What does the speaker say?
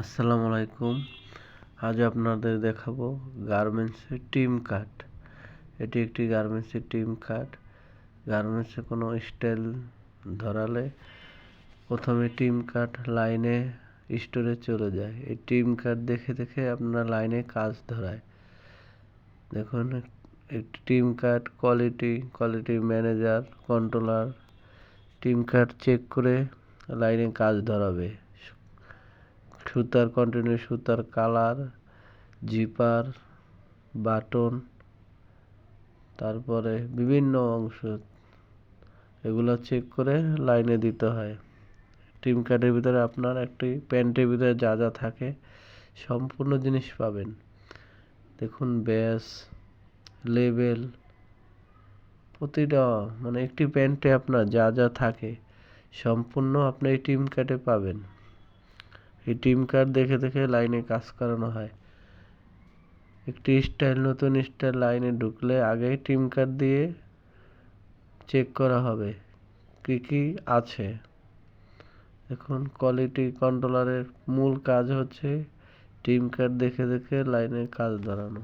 আসসালামু আলাইকুম। আজ আপনাদের দেখাবো গার্মেন্টসের টিম কাট এটি একটি গার্মেন্টসের টিম কাট গার্মেন্টসে কোনো স্টাইল ধরালে প্রথমে টিম কাট লাইনে স্টোরে চলে যায়। এই টিম কাট দেখে দেখে আপনার লাইনে কাজ ধরায়। দেখুন, একটি team cut quality quality manager, controller, team cut check করে লাইনে কাজ ধরাবে। সুতার কন্টিনিউ সুতার কালার, জিপার, বাটন, তারপরে বিভিন্ন অংশ এগুলো চেক করে লাইনে দিতে হয়। টিম কার্ডের ভিতরে আপনার একটি প্যান্টের ভিতরে যা যা থাকে সম্পূর্ণ জিনিস পাবেন। দেখুন, ব্যাস, লেবেল, প্রতিটা মানে একটি প্যান্টে আপনার যা যা থাকে সম্পূর্ণ আপনি এই টিম কার্ডে পাবেন। এই টিম কার্ড দেখে দেখে লাইনে কাজ করানো হয়। একটি স্টাইল নতুন স্টাইল লাইনে ঢুকলে আগেই টিম কার্ড দিয়ে চেক করা হবে কী কী আছে। এখন কোয়ালিটি কন্ট্রোলারের মূল কাজ হচ্ছে টিম কার্ড দেখে দেখে লাইনে কাজ ধরানো।